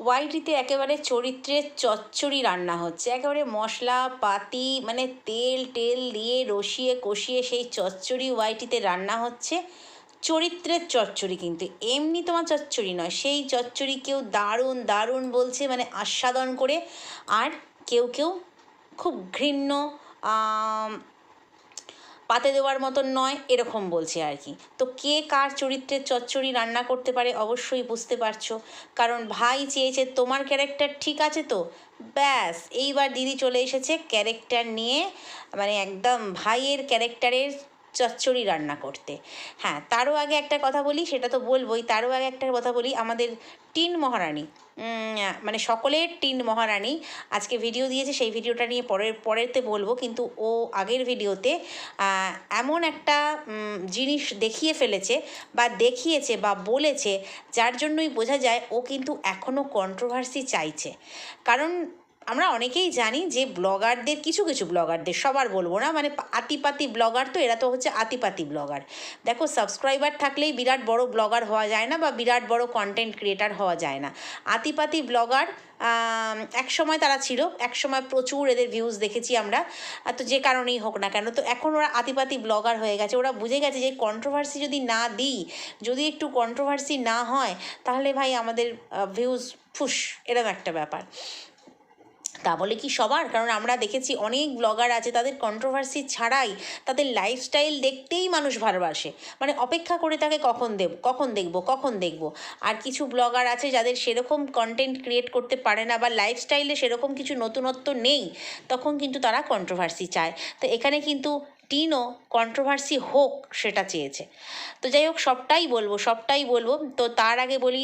ওয়াইটিতে একেবারে চরিত্রের চচ্চড়ি রান্না হচ্ছে। একেবারে মশলা, পাতি মানে তেল, টেল দিয়ে রসিয়ে কষিয়ে সেই চচ্চড়ি ওয়াইটিতে রান্না হচ্ছে। চরিত্রের চচ্চড়ি কিন্তু। এমনি তোমার চচ্চড়ি নয়। সেই চচ্চড়ি কেউ দারুণ দারুণ বলছে মানে আস্বাদন করে। আর কেউ কেউ খুব ঘৃণ্য পাতে দেওয়ার মতন নয়, এরকম বলছে আর কি। তো কে কার চরিত্রের চচ্চড়ি রান্না করতে পারে অবশ্যই বুঝতে পারছ। কারণ ভাই চেয়েছে তোমার ক্যারেক্টার ঠিক আছে তো? ব্যাস, এইবার দিদি চলে এসেছে ক্যারেক্টার নিয়ে মানে একদম ভাইয়ের ক্যারেক্টারের চচ্চড়ি রান্না করতে। হ্যাঁ তারও আগে একটা কথা বলি, সেটা তো বলবোই, তারও আগে একটা কথা বলি, আমাদের টিন মহারানী। মানে সকলের টিন মহারানী আজকে ভিডিও দিয়েছে, সেই ভিডিওটা নিয়ে পরের, পরেরতে বলব। কিন্তু ও আগের ভিডিওতে এমন একটা জিনিস দেখিয়ে ফেলেছে বা দেখিয়েছে বা বলেছে, যার জন্যই বোঝা যায় ও কিন্তু এখনও কন্ট্রোভার্সি চাইছে। কারণ আমরা অনেকেই জানি যে ব্লগারদের, কিছু কিছু ব্লগারদের, সবার বলব না মানে আতিপাতি ব্লগার তো, এরা তো হচ্ছে আতিপাতি ব্লগার। দেখো সাবস্ক্রাইবার থাকলেই বিরাট বড় ব্লগার হওয়া যায় না বা বিরাট বড় কন্টেন্ট ক্রিয়েটার হওয়া যায় না। আতিপাতি ব্লগার এক সময় তারা ছিল এক সময় প্রচুর এদের ভিউজ দেখেছি আমরা তো যে কারণেই হোক না কেন, তো এখন ওরা আতিপাতি ব্লগার হয়ে গেছে। ওরা বুঝে গেছে যে কন্ট্রোভার্সি যদি না দিই, যদি একটু কন্ট্রোভার্সি না হয়, তাহলে ভাই আমাদের ভিউজ ফুস, এরকম একটা ব্যাপার। তা বলে কি সবার? কারণ আমরা দেখেছি অনেক ব্লগার আছে, তাদের কন্ট্রোভার্সি ছাড়াই তাদের লাইফস্টাইল দেখতেই মানুষ ভালোবাসে। মানে অপেক্ষা করে থাকে কখন দেব, কখন দেখব কখন দেখব? আর কিছু ব্লগার আছে যাদের সেরকম কন্টেন্ট ক্রিয়েট করতে পারে না বা লাইফস্টাইলে সেরকম কিছু নতুনত্ব নেই, তখন কিন্তু তারা কন্ট্রোভার্সি চায়। তো এখানে কিন্তু টিনও কন্ট্রোভার্সি হোক সেটা চেয়েছে। তো যাই হোক, সবটাই বলব সবটাই বলব। তো তার আগে বলি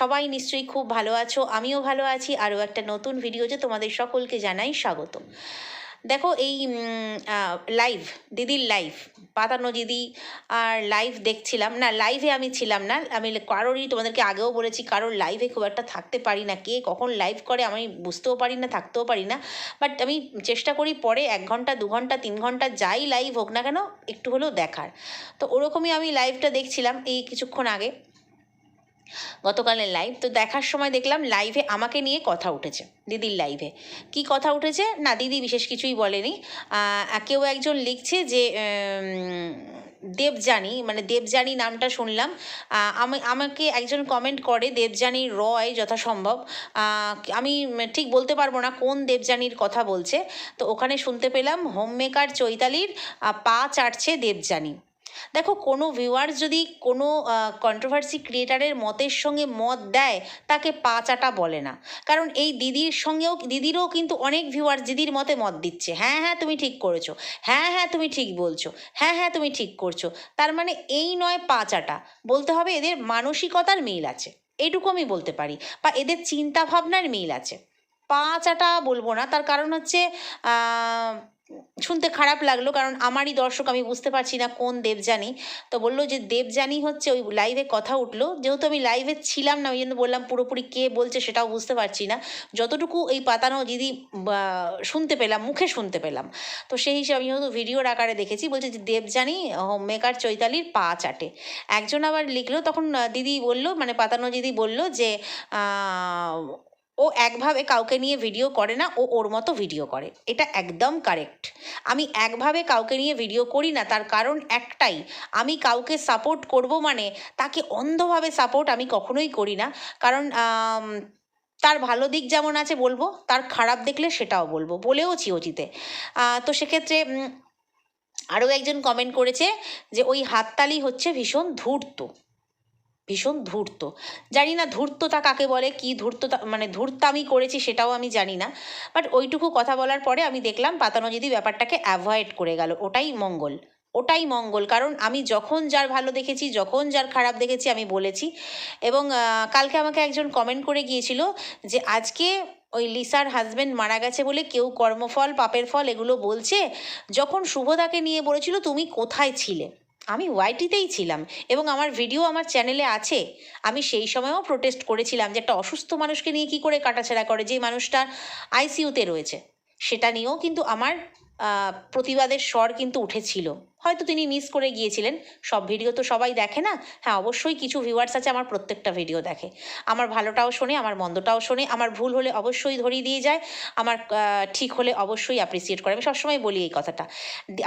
সবাই নিশ্চয়ই খুব ভালো আছো, আমিও ভালো আছি। আরও একটা নতুন ভিডিও যে তোমাদের সকলকে জানাই স্বাগত দেখো এই লাইভ দিদির লাইভ পাতানো দিদি আর লাইভ দেখছিলাম। না লাইভে আমি ছিলাম না। আমি কারোরই তোমাদেরকে আগেও বলেছি, কারোর লাইভে খুব একটা থাকতে পারি না। কে কখন লাইভ করে আমি বুঝতেও পারি না, থাকতেও পারি না। বাট আমি চেষ্টা করি পরে এক ঘণ্টা, দু ঘণ্টা, তিন ঘণ্টা যাই লাইভ হোক না কেন, একটু হলেও দেখার। তো ওরকমই আমি লাইভটা দেখছিলাম এই কিছুক্ষণ আগে। গতকালের লাইভ তো দেখার সময় দেখলাম লাইভে আমাকে নিয়ে কথা উঠেছে, দিদির লাইভে কি কথা উঠেছে? না, দিদি বিশেষ কিছুই বলেনি। কেউ একজন লিখছে যে দেবযানী মানে দেবযানী নামটা শুনলাম। আমি, আমাকে একজন কমেন্ট করে, দেবযানী রয় যথাসম্ভব। আমি ঠিক বলতে পারব না কোন দেবযানীর কথা বলছে। তো ওখানে শুনতে পেলাম, হোমমেকার চৈতালির পা চাটছে দেবযানী। দেখো, কোনো ভিউয়ার্স যদি কোনো কন্ট্রোভার্সি ক্রিয়েটারের মতের সঙ্গে মত দেয়, তাকে পা চাটা বলে না। কারণ এই দিদির সঙ্গেও, দিদিরও কিন্তু অনেক ভিউয়ার্স দিদির মতে মত দিচ্ছে। হ্যাঁ হ্যাঁ তুমি ঠিক করেছ। হ্যাঁ হ্যাঁ তুমি ঠিক বলছো। হ্যাঁ হ্যাঁ তুমি ঠিক করছ। তার মানে এই নয় পা চাটা। বলতে হবে এদের মানসিকতার মিল আছে। এইটুকু আমি বলতে পারি। বা এদের চিন্তা ভাবনার মিল আছে। পা চাটা বলব না। তার কারণ হচ্ছে শুনতে খারাপ লাগল, কারণ আমারই দর্শক, আমি বুঝতে পারছি না কোন দেবযানী। তো বলল যে, দেবযানী হচ্ছে ওই লাইভে কথা উঠল। যেহেতু আমি লাইভে ছিলাম না, ওই জন্য বললাম পুরোপুরি কে বলছে সেটাও বুঝতে পারছি না। যতটুকু এই পাতানো দিদি শুনতে পেলাম, মুখে শুনতে পেলাম। তো সেই হিসেবে আমি যেহেতু ভিডিওর আকারে দেখেছি, বলছে যে, দেবযানী মেকার চৈতালির পা চাটে। একজন আবার লিখলো, তখন দিদি বলল মানে পাতানো দিদি বলল যে ও একভাবে কাউকে নিয়ে ভিডিও করে না, ও ওর মতো ভিডিও করে। এটা একদম কারেক্ট আমি একভাবে কাউকে নিয়ে ভিডিও করি না, তার কারণ একটাই, আমি কাউকে সাপোর্ট করব মানে তাকে অন্ধভাবে সাপোর্ট আমি কখনোই করি না। কারণ তার ভালো দিক যেমন আছে বলব, তার খারাপ দেখলে সেটাও বলব। বলেওছি অচিতে তো সেক্ষেত্রে আরও একজন কমেন্ট করেছে যে, ওই হাততালি হচ্ছে ভীষণ ধূর্ত। ভীষণ ধূর্ত। জানি না ধূর্ততা কাকে বলে, কি ধূর্ততা মানে ধূর্তামি করেছি সেটাও আমি জানি না। বাট ওইটুকু কথা বলার পরে আমি দেখলাম পাতানো যদি ব্যাপারটাকে অ্যাভয়েড করে গেল। ওটাই মঙ্গল। ওটাই মঙ্গল। কারণ আমি যখন যার ভালো দেখেছি, যখন যার খারাপ দেখেছি আমি বলেছি। এবং কালকে আমাকে একজন কমেন্ট করে গিয়েছিল যে, আজকে ওই লিসার হাজব্যান্ড মারা গেছে বলে কেউ কর্মফল, পাপের ফল এগুলো বলছে? যখন শুভদাকে নিয়ে বলেছিল, তুমি কোথায় ছিলে? আমি ওয়াইটিতেই ছিলাম এবং আমার ভিডিও আমার চ্যানেলে আছে। আমি সেই সময়ও প্রোটেস্ট করেছিলাম যে একটা অসুস্থ মানুষকে নিয়ে কি করে কাটাছেড়া করে যে মানুষটা আইসিইউতে রয়েছে। সেটা নিয়েও কিন্তু আমার প্রতিবাদের স্বর কিন্তু উঠেছিল। হয়তো তিনি মিস করে গিয়েছিলেন। সব ভিডিও তো সবাই দেখে না। হ্যাঁ অবশ্যই কিছু ভিউয়ার্স আছে, আমার প্রত্যেকটা ভিডিও দেখে। আমার ভালোটাও শোনে, আমার মন্দটাও শোনে, আমার ভুল হলে অবশ্যই ধরিয়ে দিয়ে যায়, আমার ঠিক হলে অবশ্যই অ্যাপ্রিসিয়েট করে। আমি সবসময় বলি এই কথাটা।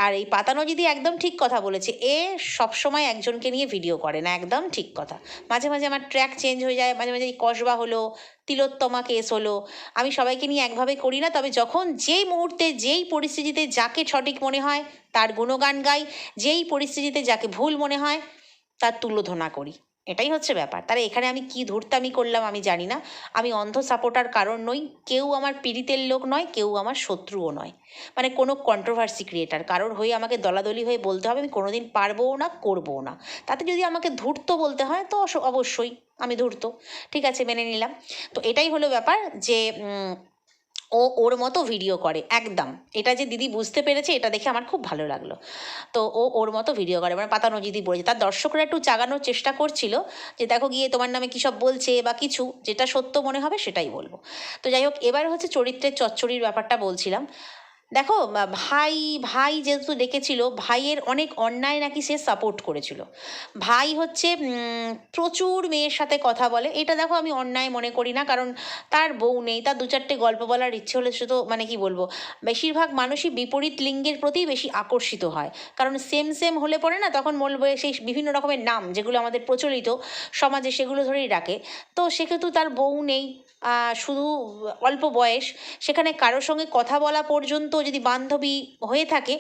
আর এই পাতানো যদি একদম ঠিক কথা বলেছে, এ সবসময় একজনকে নিয়ে ভিডিও করে না, একদম ঠিক কথা। মাঝে মাঝে আমার ট্র্যাক চেঞ্জ হয়ে যায়, মাঝে মাঝে এই কসবা হলো, তিলোত্তমা কেস হলো, আমি সবাইকে নিয়ে একভাবে করি না, তবে যখন যেই মুহূর্তে, যেই পরিস্থিতিতে যাকে সঠিক মনে হয়, তার গুণগান গাই যেই পরিস্থিতিতে যাকে ভুল মনে হয়, তার তুলোধনা করি। এটাই হচ্ছে ব্যাপার। তাহলে এখানে আমি কি ধূর্তামি করলাম আমি জানি না। আমি অন্ধ সাপোর্টার কারণ নই, কেউ আমার পীড়িতের লোক নয়, কেউ আমার শত্রুও নয়। মানে কোনো কন্ট্রোভার্সি ক্রিয়েটার কারোর হয়ে আমাকে দলাদলি হয়ে বলতে হবে, আমি কোনোদিন পারবও না, করবও না। তাতে যদি আমাকে ধূর্ত বলতে হয়, তো অবশ্যই আমি ধূর্ত। ঠিক আছে, মেনে নিলাম। তো এটাই হলো ব্যাপার যে ও ওর মতো ভিডিও করে, একদম। এটা যে দিদি বুঝতে পেরেছে, এটা দেখে আমার খুব ভালো লাগল। তো ও ওর মতো ভিডিও করে। মানে পাতানো দিদি বলেছে তার দর্শকরা একটু চাগানোর চেষ্টা করছিল যে, দেখো গিয়ে তোমার নামে কী সব বলছে বা কিছু, যেটা সত্য মনে হবে সেটাই বলব। তো যাই হোক, এবার হচ্ছে চরিত্রের চচ্চড়ির ব্যাপারটা বলছিলাম। দেখো ভাই ভাই যেহেতু ডেকেছিল, ভাইয়ের অনেক অন্যায় নাকি সে সাপোর্ট করেছিল। ভাই হচ্ছে প্রচুর মেয়ের সাথে কথা বলে। এটা দেখো আমি অন্যায় মনে করি না, কারণ তার বউ নেই, তার দু চারটে গল্প বলার ইচ্ছে হলে সে তো মানে কি বলব, বেশিরভাগ মানুষই বিপরীত লিঙ্গের প্রতি বেশি আকর্ষিত হয়। কারণ সেম সেম হলে পরে না, তখন বলবে সেই বিভিন্ন রকমের নাম যেগুলো আমাদের প্রচলিত সমাজে সেগুলো ধরেই ডাকে তো সেক্ষেত্রে তার বউ নেই শুধু অল্প বয়স সেখানে কারোর সঙ্গে কথা বলা পর্যন্ত যদি বান্ধবী হয়ে থাকে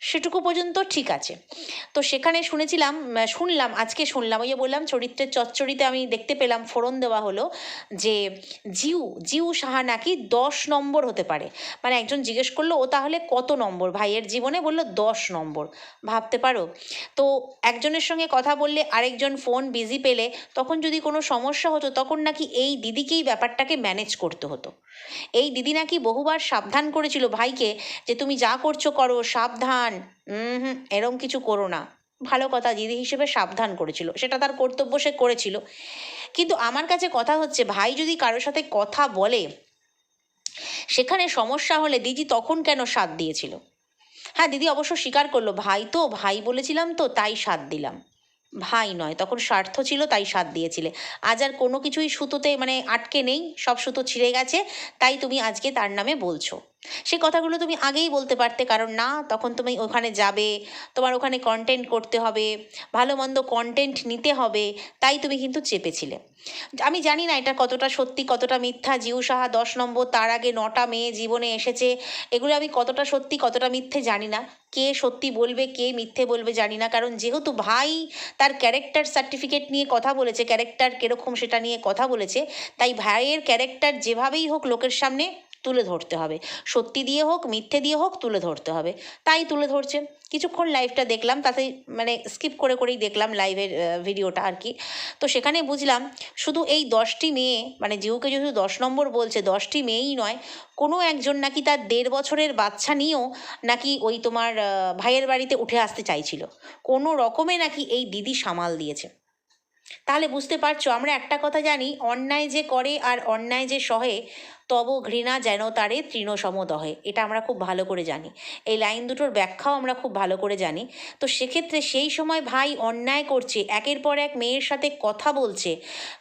সেটুকু পর্যন্ত ঠিক আছে। তো সেখানে শুনেছিলাম শুনলাম, আজকে শুনলাম, ওই বললাম চরিত্রের চচ্চড়িতে আমি দেখতে পেলাম, ফোড়ন দেওয়া হলো যে জিউ জিউ সাহা নাকি দশ নম্বর হতে পারে। মানে একজন জিজ্ঞেস করল, ও তাহলে কত নম্বর? ভাইয়ের জীবনে বলল, দশ নম্বর। ভাবতে পারো। তো একজনের সঙ্গে কথা বললে আরেকজন ফোন বিজি পেলে, তখন যদি কোনো সমস্যা হতো, তখন নাকি এই দিদিকেই ব্যাপারটাকে ম্যানেজ করতে হতো। এই দিদি নাকি বহুবার সাবধান করেছিল ভাইকে যে, তুমি যা করছ করো, সাবধান হুম এরম কিছু করো না। ভালো কথা, দিদি হিসেবে সাবধান করেছিল। সেটা তার কর্তব্য, সে করেছিল। কিন্তু আমার কাছে কথা হচ্ছে, ভাই যদি কারোর সাথে কথা বলে, সেখানে সমস্যা হলে দিদি তখন কেন সাথ দিয়েছিল? হ্যাঁ দিদি অবশ্য স্বীকার করল, ভাই তো, ভাই বলেছিলাম তো, তাই সাথ দিলাম। ভাই নয়, তখন স্বার্থ ছিল, তাই সাথ দিয়েছিলে। আজ আর কোনো কিছুই সুতোতে মানে আটকে নেই, সব সুতো ছিঁড়ে গেছে, তাই তুমি আজকে তার নামে বলছো। সে কথাগুলো তুমি আগেই বলতে পারতে, কারণ না, তখন তুমি ওখানে যাবে, তোমার ওখানে কন্টেন্ট করতে হবে, ভালো মন্দ কন্টেন্ট নিতে হবে, তাই তুমি কিন্তু চেপেছিলে। আমি জানি না এটা কতটা সত্যি, কতটা মিথ্যা, জিউ সাহা দশ নম্বর, তার আগে নটা মেয়ে জীবনে এসেছে, এগুলো আমি কতটা সত্যি, কতটা মিথ্যে জানি না। কে সত্যি বলবে, কে মিথ্যে বলবে জানি না, কারণ যেহেতু ভাই তার ক্যারেক্টার সার্টিফিকেট নিয়ে কথা বলেছে ক্যারেক্টার কীরকম সেটা নিয়ে কথা বলেছে, তাই ভাইয়ের ক্যারেক্টার যেভাবেই হোক লোকের সামনে তুলে ধরতে হবে। সত্যি দিয়ে হোক, মিথ্যে দিয়ে হোক, তুলে ধরতে হবে। তাই তুলে ধরছে। কিছুক্ষণ লাইভটা দেখলাম, তাতে মানে স্কিপ করে করেই দেখলাম লাইভের ভিডিওটা আর কি। তো সেখানে বুঝলাম, শুধু এই দশটি মেয়ে মানে জিউকে যেহেতু দশ নম্বর বলছে, দশটি মেয়েই নয়, কোনো একজন নাকি তার দেড় বছরের বাচ্চা নিয়েও নাকি ওই তোমার ভাইয়ের বাড়িতে উঠে আসতে চাইছিল। কোনো রকমে নাকি এই দিদি সামাল দিয়েছে। তাহলে বুঝতে পারছ, আমরা একটা কথা জানি, অন্যায় যে করে আর অন্যায় যে সহে তব ঘৃণা যেন তারে তৃণসম দহে এটা আমরা খুব ভালো করে জানি। এই লাইন দুটোর ব্যাখ্যাও আমরা খুব ভালো করে জানি। তো সেক্ষেত্রে সেই সময় ভাই অন্যায় করছে, একের পর এক মেয়ের সাথে কথা বলছে।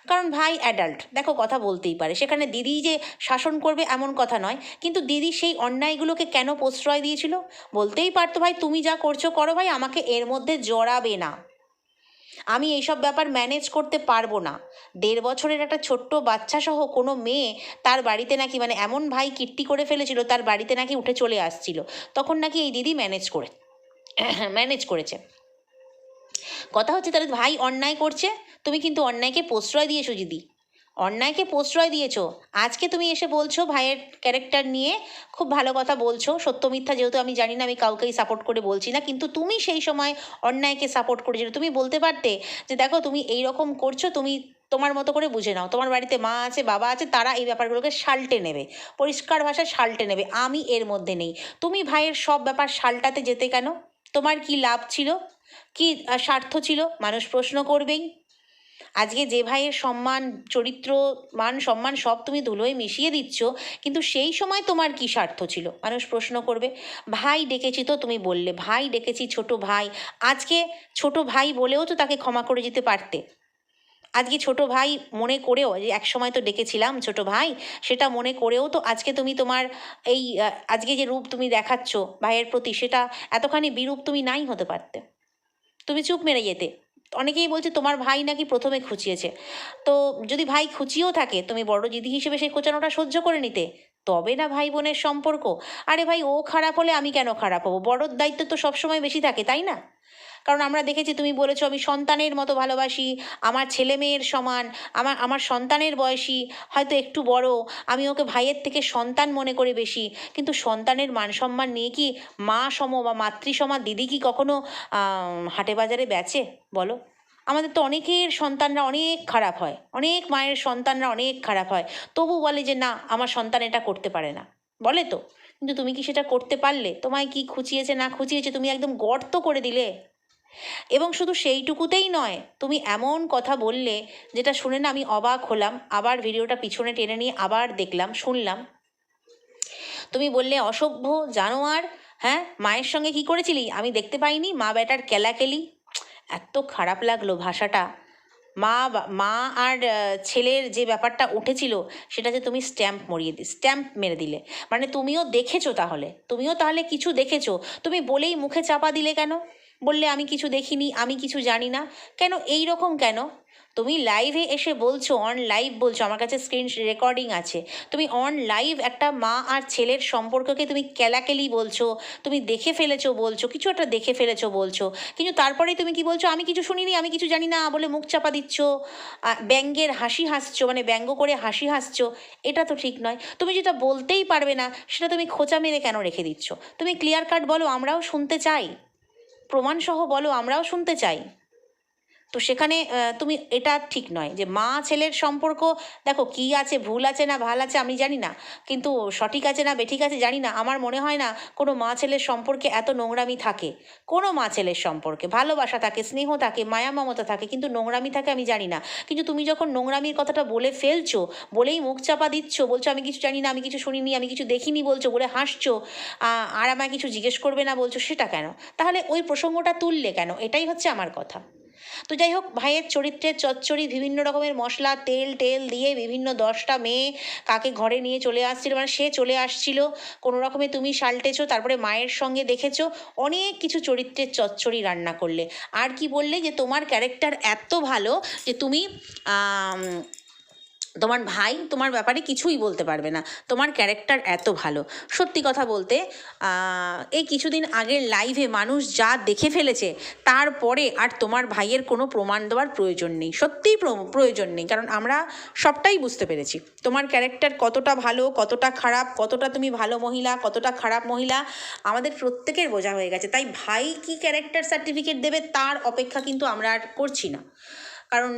কারণ ভাই অ্যাডাল্ট দেখো কথা বলতেই পারে। সেখানে দিদি যে শাসন করবে এমন কথা নয়। কিন্তু দিদি সেই অন্যায়গুলোকে কেন প্রশ্রয় দিয়েছিল? বলতেই পারতো, ভাই তুমি যা করছ করো ভাই, আমাকে এর মধ্যে জড়াবে না। আমি এইসব ব্যাপার ম্যানেজ করতে পারব না। দেড় বছরের একটা ছোট্ট বাচ্চা সহ কোনো মেয়ে তার বাড়িতে নাকি মানে এমন ভাই কীর্তি করে ফেলেছিল, তার বাড়িতে নাকি উঠে চলে আসছিল। তখন নাকি এই দিদি ম্যানেজ করে ম্যানেজ করেছে। কথা হচ্ছে তাহলে ভাই অন্যায় করছে? তুমি কিন্তু অন্যায়কে প্রশ্রয় দিয়েছ দিদি। অন্যায়কে প্রশ্রয় দিয়েছ। আজকে তুমি এসে বলছো ভাইয়ের ক্যারেক্টার নিয়ে, খুব ভালো কথা বলছো। সত্য মিথ্যা যেহেতু আমি জানি না, আমি কাউকেই সাপোর্ট করে বলছি না। কিন্তু তুমি সেই সময় অন্যায়কে সাপোর্ট করেছিলে তুমি বলতে পারতে যে দেখো তুমি এই রকম করছ, তুমি তোমার মতো করে বুঝে নাও। তোমার বাড়িতে মা আছে, বাবা আছে, তারা এই ব্যাপারগুলোকে সাল্টে নেবে। পরিষ্কার ভাষায় সাল্টে নেবে। আমি এর মধ্যে নেই। তুমি ভাইয়ের সব ব্যাপার সাল্টাতে যেতে কেন? তোমার কি লাভ ছিল? কি স্বার্থ ছিল? মানুষ প্রশ্ন করবেই। আজকে যে ভাইয়ের সম্মান, চরিত্র, মান, সম্মান সব তুমি ধুলোয় মিশিয়ে দিচ্ছ, কিন্তু সেই সময় তোমার কী স্বার্থ ছিল? মানুষ প্রশ্ন করবে, ভাই ডেকেছি তো, তুমি বললে, ভাই ডেকেছি ছোট ভাই। আজকে ছোট ভাই বলেও তো তাকে ক্ষমা করে যেতে পারতে। আজকে ছোট ভাই মনে করেও যে এক সময় তো ডেকেছিলাম ছোট ভাই, সেটা মনে করেও তো আজকে তুমি তোমার এই আজকে যে রূপ তুমি দেখাচ্ছ ভাইয়ের প্রতি, সেটা এতখানি বিরূপ তুমি নাই হতে পারতে। তুমি চুপ মেরে যেতে। অনেকেই বলছে তোমার ভাই নাকি প্রথমে খুঁচিয়েছে। তো যদি ভাই খুঁচিয়েও থাকে, তুমি বড় দিদি হিসেবে সেই খোঁচানোটা সহ্য করে নিতে। তবে না ভাই বোনের সম্পর্ক? আরে ভাই, ও খারাপ হলে আমি কেন খারাপ হব? বড়োর দায়িত্ব তো সবসময় বেশি থাকে, তাই না? কারণ আমরা দেখেছি তুমি বলেছ, আমি সন্তানের মতো ভালোবাসি, আমার ছেলে মেয়ের সমান, আমার আমার সন্তানের বয়সী, হয়তো একটু বড়, আমি ওকে ভাইয়ের থেকে সন্তান মনে করে বেশি। কিন্তু সন্তানের মান সম্মান নিয়ে কি মা সম বা মাতৃসমা দিদি কি কখনো হাটে বাজারে বেচে? বলো। আমাদের তো অনেকের সন্তানরা অনেক খারাপ হয়, অনেক মায়ের সন্তানরা অনেক খারাপ হয়। তবু বলে যে, না, আমার সন্তান এটা করতে পারে না। বলে তো। কিন্তু তুমি কি সেটা করতে পারলে? তোমায় কি খুঁচিয়েছে, না খুঁচিয়েছে? তুমি একদম গর্ত করে দিলে? এবং শুধু সেইটুকুতেই নয়, তুমি এমন কথা বললে যেটা শুনে না আমি অবাক হলাম। আবার ভিডিওটা পিছনে টেনে নিয়ে আবার দেখলাম, শুনলাম। তুমি বললে, অসভ্য জানোয়ার হ্যাঁ মায়ের সঙ্গে কি করেছিলি? আমি দেখতে পাইনি, মা বেটার কেলাকেলি। এত খারাপ লাগল ভাষাটা। মা মা আর ছেলের যে ব্যাপারটা উঠেছিল, সেটা যে তুমি স্ট্যাম্প মরিয়ে দি, স্ট্যাম্প মেরে দিলে। মানে তুমিও দেখেছ তাহলে। তুমিও তাহলে কিছু দেখেছ। তুমি বলেই মুখে চাপা দিলে কেন? বললে, আমি কিছু দেখিনি, আমি কিছু জানি না। কেন? এই রকম কেন? তুমি লাইভে এসে বলছো অন লাইভ বলছো, আমার কাছে স্ক্রিন রেকর্ডিং আছে। তুমি অন লাইভ একটা মা আর ছেলের সম্পর্ককে তুমি কেলাকেলি বলছো, তুমি দেখে ফেলেছো বলছো, কিছু একটা দেখে ফেলেছো বলছো। কিন্তু তারপরে তুমি কি বলছো, আমি কিছু শুনিনি, আমি কিছু জানি না বলে মুখ চাপা দিচ্ছ ব্যঙ্গের হাসি হাসছো মানে ব্যঙ্গ করে হাসি হাসছো, এটা তো ঠিক নয়। তুমি যেটা বলতেই পারবে না, সেটা তুমি খোঁচা মেরে কেন রেখে দিচ্ছ? তুমি ক্লিয়ার কাট বলো, আমরাও শুনতে চাই। প্রমাণসহ বলো আমরাও শুনতে চাই। তো সেখানে তুমি, এটা ঠিক নয় যে মা ছেলের সম্পর্ক, দেখো কি আছে, ভুল আছে না ভালো আছে আমি জানি না, কিন্তু সঠিক আছে না বেঠিক আছে জানি না, আমার মনে হয় না কোনো মা ছেলের সম্পর্কে এত নোংরামি থাকে। কোনো মা ছেলের সম্পর্কে, ভালোবাসা থাকে, স্নেহ থাকে, মায়া মমতা থাকে, কিন্তু নোংরামি থাকে আমি জানি না। কিন্তু তুমি যখন নোংরামির কথাটা বলে ফেলছো, বলেই মুখ চাপা দিচ্ছ, বলছো আমি কিছু জানি না, আমি কিছু শুনিনি, আমি কিছু দেখিনি বলছো, বলে হাসছো আর আমায় কিছু জিজ্ঞেস করবে না বলছো, সেটা কেন? তাহলে ওই প্রসঙ্গটা তুললে কেন? এটাই হচ্ছে আমার কথা। তো যাই হোক, ভাইয়ের চরিত্রের চচ্চড়ি, বিভিন্ন রকমের মশলা, তেল, টেল দিয়ে বিভিন্ন দশটা মেয়ে কাকে ঘরে নিয়ে চলে আসছিল মানে সে চলে আসছিল। কোনো রকমে তুমি সালটেছো, তারপরে মায়ের সঙ্গে দেখেছ, অনেক কিছু চরিত্রের চচ্চড়ি রান্না করলে। আর কি বললে যে তোমার ক্যারেক্টার এত ভালো যে তুমি তোমার ভাই তোমার ব্যাপারে কিছুই বলতে পারবে না। তোমার ক্যারেক্টার এত ভালো। সত্যি কথা বলতে এই কিছুদিন আগের লাইভে মানুষ যা দেখে ফেলেছে, তারপরে আর তোমার ভাইয়ের কোনো প্রমাণ দেওয়ার প্রয়োজন নেই। সত্যিই প্র- প্রয়োজন নেই। কারণ আমরা সবটাই বুঝতে পেরেছি। তোমার ক্যারেক্টার কতটা ভালো, কতটা খারাপ, কতটা তুমি ভালো মহিলা, কতটা খারাপ মহিলা, আমাদের প্রত্যেকের বোঝা হয়ে গেছে। তাই ভাই কি ক্যারেক্টার সার্টিফিকেট দেবে, তার অপেক্ষা কিন্তু আমরা আর করছি না। কারণ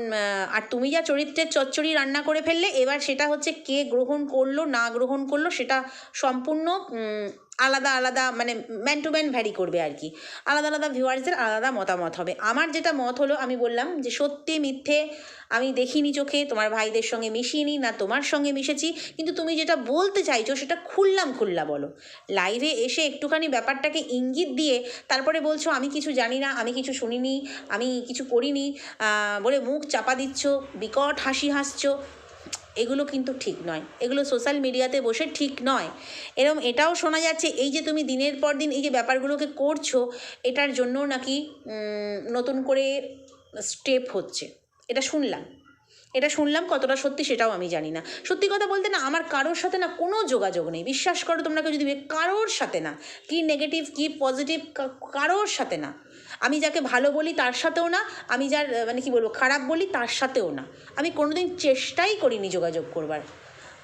আর তুমি যা চরিত্রের চচ্চড়ি রান্না করে ফেললে, এবার সেটা হচ্ছে কে গ্রহণ করল, না গ্রহণ করল, সেটা সম্পূর্ণ আলাদা আলাদা মানে ম্যান টু ম্যান ভ্যারি করবে আর কি আলাদা আলাদা ভিউয়ার্সদের আলাদা মতামত হবে। আমার যেটা মত হলো, আমি বললাম যে সত্যি মিথ্যে আমি দেখিনি চোখে, তোমার ভাইদের সঙ্গে মিশিনি, না তোমার সঙ্গে মিশেছি, কিন্তু তুমি যেটা বলতে চাইছো সেটা খুললাম খুল্লা বলো। লাইভে এসে একটুখানি ব্যাপারটাকে ইঙ্গিত দিয়ে তারপরে বলছো, আমি কিছু জানি না, আমি কিছু শুনিনি, আমি কিছু করিনি বলে মুখ চাপা দিচ্ছ, বিকট হাসি হাসছো এগুলো কিন্তু ঠিক নয়। এগুলো সোশ্যাল মিডিয়াতে বসে ঠিক নয়। এরম এটাও শোনা যাচ্ছে, এই যে তুমি দিনের পর দিন এই যে ব্যাপারগুলোকে করছ, এটার জন্য নাকি নতুন করে স্টেপ হচ্ছে। এটা শুনলাম। এটা শুনলাম কতটা সত্যি সেটাও আমি জানি না। সত্যি কথা বলতে না, আমার কারোর সাথে না কোনো যোগাযোগ নেই। বিশ্বাস করো তোমরা কেউ যদি কারোর সাথে না। কি নেগেটিভ কি পজিটিভ কারোর সাথে না। আমি যাকে ভালো বলি তার সাথেও না, আমি যার মানে কি বলব, খারাপ বলি তার সাথেও না। আমি কোনোদিন চেষ্টাই করিনি যোগাযোগ করবার।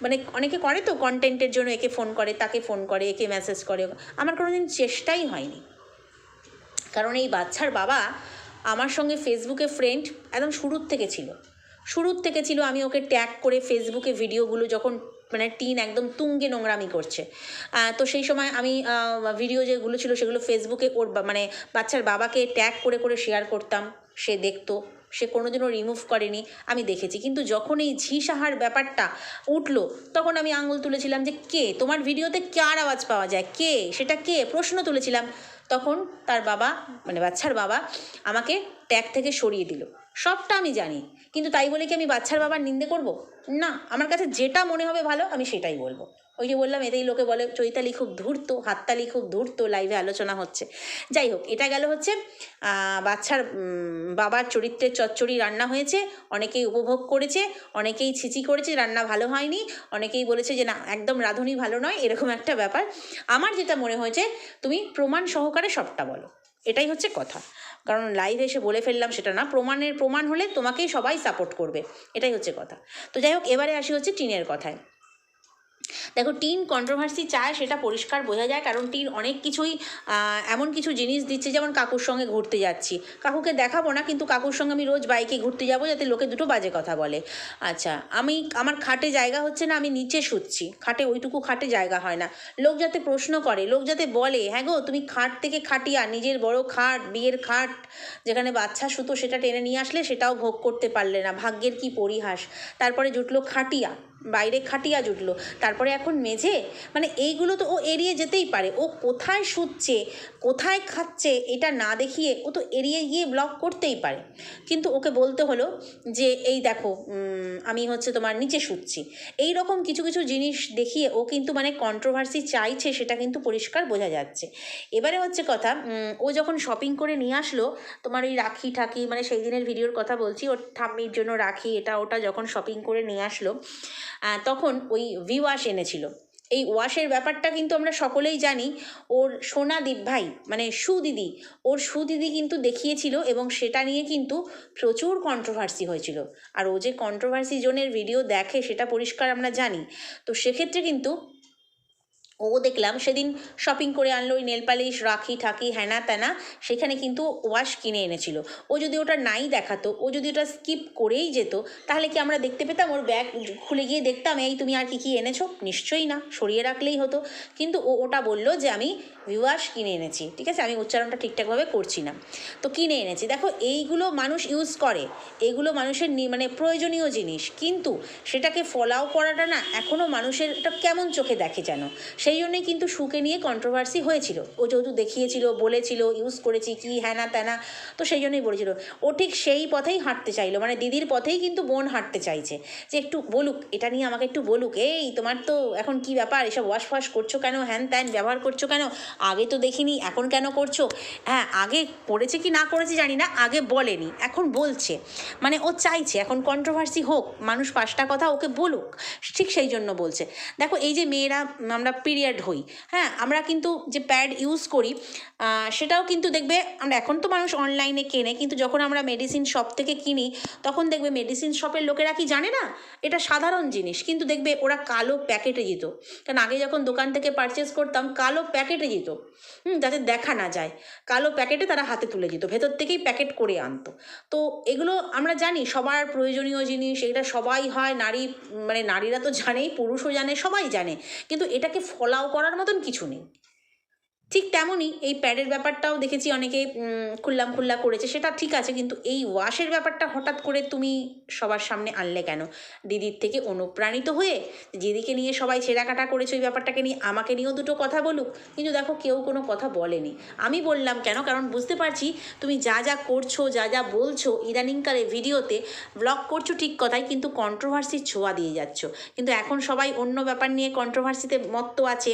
মানে অনেকে করে তো কন্টেন্টের জন্য একে ফোন করে, তাকে ফোন করে, একে মেসেজ করে। আমার কোনোদিন চেষ্টাই হয়নি। কারণ এই বাচ্চার বাবা আমার সঙ্গে ফেসবুকে ফ্রেন্ড একদম শুরুর থেকে ছিল। শুরুর থেকে ছিল আমি ওকে ট্যাগ করে ফেসবুকে ভিডিওগুলো যখন মানে টিন একদম তুঙ্গে নোংরামি করছে। তো সেই সময় আমি ভিডিও যেগুলো ছিল সেগুলো ফেসবুকে ওর মানে বাচ্চার বাবাকে ট্যাগ করে করে শেয়ার করতাম। সে দেখতো, সে কোনোদিনও রিমুভ করেনি, আমি দেখেছি। কিন্তু যখন এই ঝি সাহার ব্যাপারটা উঠল, তখন আমি আঙুল তুলেছিলাম যে, কে? তোমার ভিডিওতে কার আওয়াজ পাওয়া যায়? কে? সেটা কে? প্রশ্ন তুলেছিলাম। তখন তার বাবা মানে বাচ্চার বাবা, আমাকে ট্যাগ থেকে সরিয়ে দিল। সবটা আমি জানি। কিন্তু তাই বলে কি আমি বাচ্চার বাবার নিন্দে করব? না, আমার কাছে যেটা মনে হবে ভালো, আমি সেটাই বলব। ওই যে বললাম, এতেই লোকে বলে, চৈতালি খুব ধূর্ত, হাততালি খুব ধূর্ত লাইভে আলোচনা হচ্ছে। যাই হোক, এটা গেল হচ্ছে বাচ্চার বাবার চরিত্রের চচ্চড়ি রান্না হয়েছে, অনেকেই উপভোগ করেছে, অনেকেই ছিচি করেছে, রান্না ভালো হয়নি, অনেকেই বলেছে যে না, একদম রাঁধুনি ভালো নয়, এরকম একটা ব্যাপার। আমার যেটা মনে হয়েছে, তুমি প্রমাণ সহকারে সবটা বলো। এটাই হচ্ছে কথা। কারণ লাইভ এসে বলে ফেললাম সেটা না, প্রমাণের প্রমাণ হলে তোমাকেই সবাই সাপোর্ট করবে। এটাই হচ্ছে কথা। তো যাই হোক, এবারে আসি হচ্ছে টিনের কথায়। দেখো টিন কন্ট্রোভার্সি চায় সেটা পরিষ্কার বোঝা যায়, কারণ টিন অনেক কিছুই এমন কিছু জিনিস দিচ্ছে যেমন কাকুর সঙ্গে ঘুরতে যাচ্ছি। কাকুকে দেখাবো না, কিন্তু কাকুর সঙ্গে আমি রোজ বাইকে ঘুরতে যাব যাতে লোকে দুটো বাজে কথা বলে। আচ্ছা আমি, আমার খাটে জায়গা হচ্ছে না, আমি নিচে শুচ্ছি। খাটে ওইটুকু খাটে জায়গা হয় না। লোক যাতে প্রশ্ন করে, লোক যাতে বলে হ্যাঁ গো, তুমি খাট থেকে খাটিয়া নিজের বড় খাট, বিয়ের খাট, যেখানে বাচ্চা সুতো সেটা টেনে নিয়ে আসলে সেটাও ভোগ করতে পারলে না। ভাগ্যের কি পরিহাস? তারপরে জুটলো খাটিয়া। বাইরে খাটিয়া জুটলো। তারপরে এখন মেঝে? মানে এইগুলো তো ও এড়িয়ে যেতেই পারে। ও কোথায় শুচ্ছে? কোথায় খাচ্ছে? এটা না দেখিয়ে ও তো এড়িয়ে গিয়ে ব্লগ করতেই পারে। কিন্তু ওকে বলতে হলো যে, এই দেখো আমি হচ্ছে তোমার নিচে শুচ্ছি। এই রকম কিছু কিছু জিনিস দেখিয়ে ও কিন্তু মানে কন্ট্রোভার্সি চাইছে, সেটা কিন্তু পরিষ্কার বোঝা যাচ্ছে। এবারে হচ্ছে কথা ও যখন শপিং করে নিয়ে আসলো, তোমার ওই রাখি ঠাকি মানে সেই দিনের ভিডিওর কথা বলছি, ওর ঠাম্মির জন্য রাখি, এটা ওটা যখন শপিং করে নিয়ে আসলো তখন ওই ভিওয়াশ এনেছিল। এই ওয়াশের ব্যাপারটা কিন্তু আমরা সকলেই জানি। ওর সোনা দীপ ভাই মানে সুদিদি ওর সুদিদি কিন্তু দেখিয়েছিল এবং সেটা নিয়ে কিন্তু প্রচুর কন্ট্রোভার্সি হয়েছিল। আর ও যে কন্ট্রোভার্সি জোনের ভিডিও দেখে সেটা পরিষ্কার আমরা জানি। তো সেক্ষেত্রে কিন্তু ও দেখলাম সেদিন শপিং করে আনলো ওই নেল পালিশ রাখি, ঠাকি হ্যানা ত্যানা সেখানে কিন্তু ওয়াশ কিনে এনেছিল। ও যদি ওটা নাই দেখাতো, ও যদি ওটা স্কিপ করেই যেত, তাহলে কি আমরা দেখতে পেতাম? ওর ব্যাগ খুলে গিয়ে দেখতাম, এই তুমি আর কি কি এনেছো? নিশ্চয়ই না, সরিয়ে রাখলেই হতো। কিন্তু ও ওটা বলল যে, আমি ভিওয়াশ কিনে এনেছি, ঠিক আছে? আমি উচ্চারণটা ঠিকঠাকভাবে করছি না। তো কিনে এনেছি। দেখো, এইগুলো মানুষ ইউজ করে। এগুলো মানুষের মানে প্রয়োজনীয় জিনিস। কিন্তু সেটাকে ফলাও করাটা না এখনও মানুষের এটা কেমন চোখে দেখে যেন সেই জন্যই কিন্তু সুকে নিয়ে কন্ট্রোভার্সি হয়েছিল। ও যেহেতু দেখিয়েছিল, বলেছিল ইউজ করেছি, কি হ্যানা ত্যানা, তো সেই জন্যই বলেছিল। ও ঠিক সেই পথেই হাঁটতে চাইলো মানে দিদির পথেই কিন্তু বোন হাঁটতে চাইছে। যে একটু বলুক, এটা নিয়ে আমাকে একটু বলুক, এই, তোমার তো এখন কি ব্যাপার? এসব ওয়াশ ফোয়াশ করছ কেন? হ্যান ত্যান ব্যবহার করছ কেন? আগে তো দেখিনি, এখন কেন করছ? হ্যাঁ আগে করেছে কি না করেছে জানি না, আগে বলেনি, এখন বলছে। মানে ও চাইছে, এখন কন্ট্রোভার্সি হোক, মানুষ পাঁচটা কথা ওকে বলুক, ঠিক সেই জন্য বলছে। দেখো, এই যে মেয়েরা, আমরা পিরিয়ড হই। হ্যাঁ আমরা কিন্তু যে প্যাড ইউজ করি সেটাও কিন্তু দেখবে, আমরা এখন তো মানুষ অনলাইনে কেনে, কিন্তু যখন আমরা মেডিসিন শপ থেকে কিনি, তখন দেখবে মেডিসিন শপের লোকেরা কি জানে না? এটা সাধারণ জিনিস। কিন্তু দেখবে ওরা কালো প্যাকেটে যেত কারণ আগে যখন দোকান থেকে পারচেস করতাম, কালো প্যাকেটে যেত হুম, যাতে দেখা না যায়। কালো প্যাকেটে তারা হাতে তুলে যেত ভেতর থেকেই প্যাকেট করে আনতো। তো এগুলো আমরা জানি, সবার প্রয়োজনীয় জিনিস, এটা সবাই হয়, নারী মানে নারীরা তো জানেই, পুরুষও জানে, সবাই জানে। কিন্তু এটাকে ফলাও করার মতন কিছু নেই। ঠিক তেমনই এই প্যাডের ব্যাপারটাও দেখেছি অনেকে খুল্লাম খুল্লা করেছে, সেটা ঠিক আছে, কিন্তু এই ওয়াশের ব্যাপারটা হঠাৎ করে তুমি সবার সামনে আনলে কেন? দিদির থেকে অনুপ্রাণিত হয়ে দিদিকে নিয়ে সবাই ছেঁড়াকাটা করেছে ওই ব্যাপারটাকে নিয়ে আমাকে নিয়েও দুটো কথা বলুক, কিন্তু দেখো কেউ কোনো কথা বলেনি। আমি বললাম কেন? কারণ বুঝতে পারছি তুমি যা যা করছ, যা যা বলছো, ইদানিংকালে ভিডিওতে ব্লগ করছ ঠিক কথাই, কিন্তু কন্ট্রোভার্সির ছোঁয়া দিয়ে যাচ্ছ। কিন্তু এখন সবাই অন্য ব্যাপার নিয়ে কন্ট্রোভার্সিতে মত্ত আছে,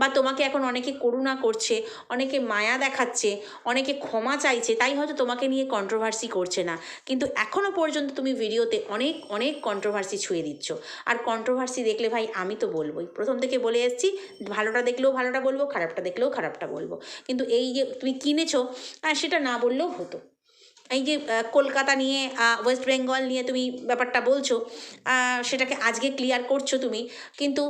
বা তোমাকে এখন অনেকে করুণা করছে অনেকে মায়া দেখাচ্ছে অনেকে ক্ষমা চাইছে তাই হয়তো তোমাকে নিয়ে কন্ট্রোভার্সি করছে না। কিন্তু এখনও পর্যন্ত তুমি ভিডিওতে অনেক অনেক কন্ট্রোভার্সি ছুঁয়ে দিচ্ছ। আর কন্ট্রোভার্সি দেখলে ভাই আমি তো বলবোই। প্রথম থেকে বলে এসেছি ভালোটা দেখলেও ভালোটা বলব খারাপটা দেখলেও খারাপটা বলব। কিন্তু এই যে তুমি কিনেছো আহ, সেটা না বললেও হতো। এই যে কলকাতা নিয়ে ওয়েস্ট বেঙ্গল নিয়ে তুমি ব্যাপারটা বলছো সেটাকে আজকে ক্লিয়ার করছ তুমি। কিন্তু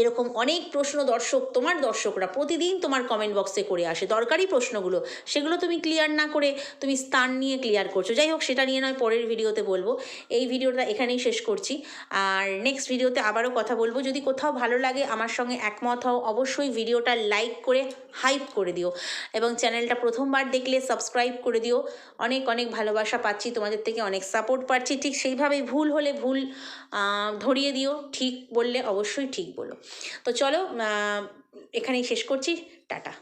এরকম অনেক প্রশ্ন দর্শক, তোমার দর্শকরা প্রতিদিন তোমার কমেন্ট বক্সে করে আসে। দরকারি প্রশ্নগুলো, সেগুলো তুমি ক্লিয়ার না করে তুমি স্থান নিয়ে ক্লিয়ার করছ। যাই হোক, সেটা নিয়ে নয়, পরের ভিডিওতে বলব। এই ভিডিওটা এখানেই শেষ করছি। আর নেক্সট ভিডিওতে আবারও কথা বলব। যদি কোথাও ভালো লাগে, আমার সঙ্গে একমত হও, অবশ্যই ভিডিওটা লাইক করে হাইপ করে দিও। এবং চ্যানেলটা প্রথমবার দেখলে সাবস্ক্রাইব করে দিও। অনেক অনেক ভালোবাসা পাচ্ছি, তোমাদের থেকে অনেক সাপোর্ট পাচ্ছি। ঠিক সেইভাবেই ভুল হলে ভুল ধরিয়ে দিও। ঠিক বললে অবশ্যই ঠিক বলো। তো চলো এখানেই শেষ করছি। টাটা।